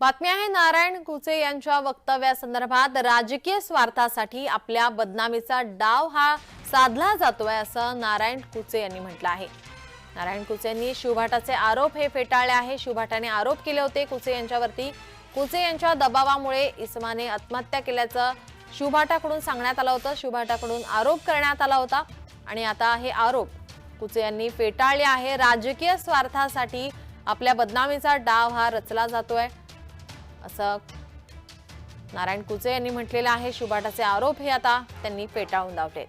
बातमी आहे नारायण कुचे यांच्या वक्तव्यासंदर्भात राजकीय स्वार्थासाठी आपल्या बदनामीचा डाव हा साधला जातोय असं नारायण कुचे यांनी म्हटलं आहे. नारायण कुचे यांनी शिवभाटाचे आरोप हे फेटाळले आहे. शिवभाटाने आरोप केले होते कुचे यांच्यावरती. कुचे यांच्या दबावामुळे इस्माने आत्महत्या केल्याचं शिवभाटाकडून सांगण्यात आलं होतं. शिवभाटाकडून आरोप करण्यात आला होता. आणि आता हे आरोप कुचे यांनी फेटाळले आहे. राजकीय स्वार्थासाठी आपल्या बदनामीचा डाव हा रचला जातोय. असं नारायण कुचे यांनी म्हटलेलं आहे. शुभाटाचे आरोप हे आता त्यांनी फेटाळून लावले.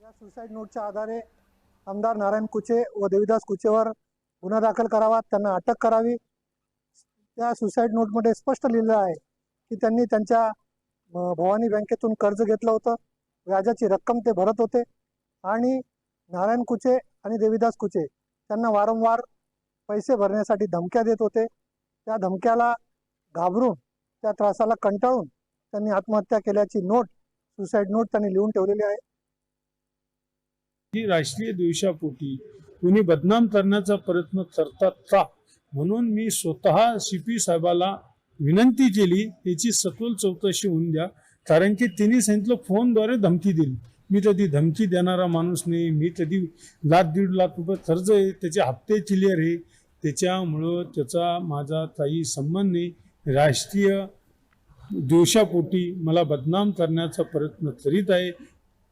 या सुसाईड नोटच्या आधारे आमदार नारायण कुचे व देवीदास कुचेवर गुन्हा दाखल करावा त्यांना अटक करावी. त्या सुसाईड नोटमध्ये स्पष्ट लिहिलं आहे की त्यांनी त्यांच्या भवानी बँकेतून कर्ज घेतलं होतं. व्याजाची रक्कम ते भरत होते. आणि नारायण कुचे आणि देविदास कुचे त्यांना वारंवार पैसे भरण्यासाठी धमक्या देत होते. त्या धमक्याला घाबरून त्या त्रासाला कंटाळून त्यांनी आत्महत्या केल्याची नोट सुसाईड नोट त्यांनी लिहून ठेवलेली आहे. ही राष्ट्रीय द्वेषापोटी कुणी बदनाम करण्याचा प्रयत्न करतात का? म्हणून मी स्वतः सी पी साहेबाला विनंती केली याची सखोल चौकशी होऊन द्या. कारण की त्यांनी सांगितलं फोनद्वारे धमकी दिली मी कधी धमकी देणारा माणूस नाही मी कधी लाख दीड लाख रुपये कर्ज आहे त्याचे हप्ते क्लिअर आहे. त्याच्यामुळं त्याचा माझा काही संबंध नाही. राष्ट्रीय द्वेषापोटी मला बदनाम करण्याचा प्रयत्न करीत आहे.